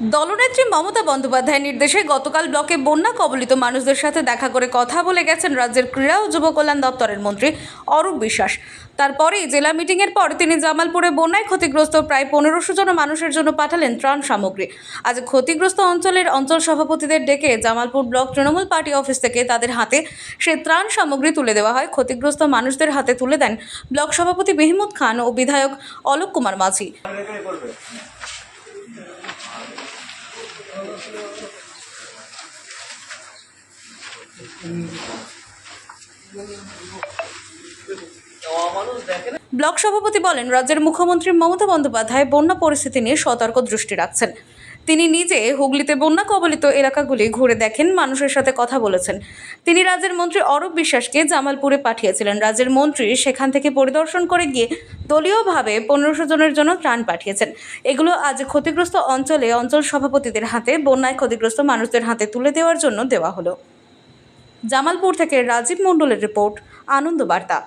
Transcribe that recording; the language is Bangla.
দলনেত্রী মমতা বন্দ্যোপাধ্যায়ের নির্দেশে গতকাল ব্লকে বন্যা কবলিত মানুষদের সাথে দেখা করে কথা বলে গেছেন রাজ্যের ক্রীড়া ও যুব কল্যাণ দপ্তরের মন্ত্রী অরূপ বিশ্বাস। তারপরেই জেলা মিটিংয়ের পর তিনি জামালপুরে বন্যায় ক্ষতিগ্রস্ত প্রায় পনেরোশো জন মানুষের জন্য পাঠালেন ত্রাণ সামগ্রী। আজ ক্ষতিগ্রস্ত অঞ্চলের অঞ্চল সভাপতিদের ডেকে Jamalpur block Trinamool party office থেকে তাদের হাতে সে ত্রাণ সামগ্রী তুলে দেওয়া হয়। ক্ষতিগ্রস্ত মানুষদের হাতে তুলে দেন ব্লক সভাপতি মেহমুদ খান ও বিধায়ক অলোক কুমার মাঝি। ব্লক সভাপতি বলেন রাজ্যের মুখ্যমন্ত্রী মমতা বন্দ্যোপাধ্যায় বন্যা পরিস্থিতি নিয়ে সতর্ক দৃষ্টি রাখছেন। তিনি নিজে হুগলিতে বন্যা কবলিত এলাকাগুলি ঘুরে দেখেন, মানুষের সাথে কথা বলেছেন। তিনি রাজ্যের মন্ত্রী অরূপ বিশ্বাসকে জামালপুরে পাঠিয়েছিলেন। রাজ্যের মন্ত্রী সেখান থেকে পরিদর্শন করে গিয়ে দলীয়ভাবে পনেরোশো জনের জন্য ত্রাণ পাঠিয়েছেন। এগুলো আজ ক্ষতিগ্রস্ত অঞ্চলে অঞ্চল সভাপতিদের হাতে, বন্যায় ক্ষতিগ্রস্ত মানুষদের হাতে তুলে দেওয়ার জন্য দেওয়া হলো। জামালপুর থেকে রাজীব মণ্ডলের রিপোর্ট আনন্দ বার্তা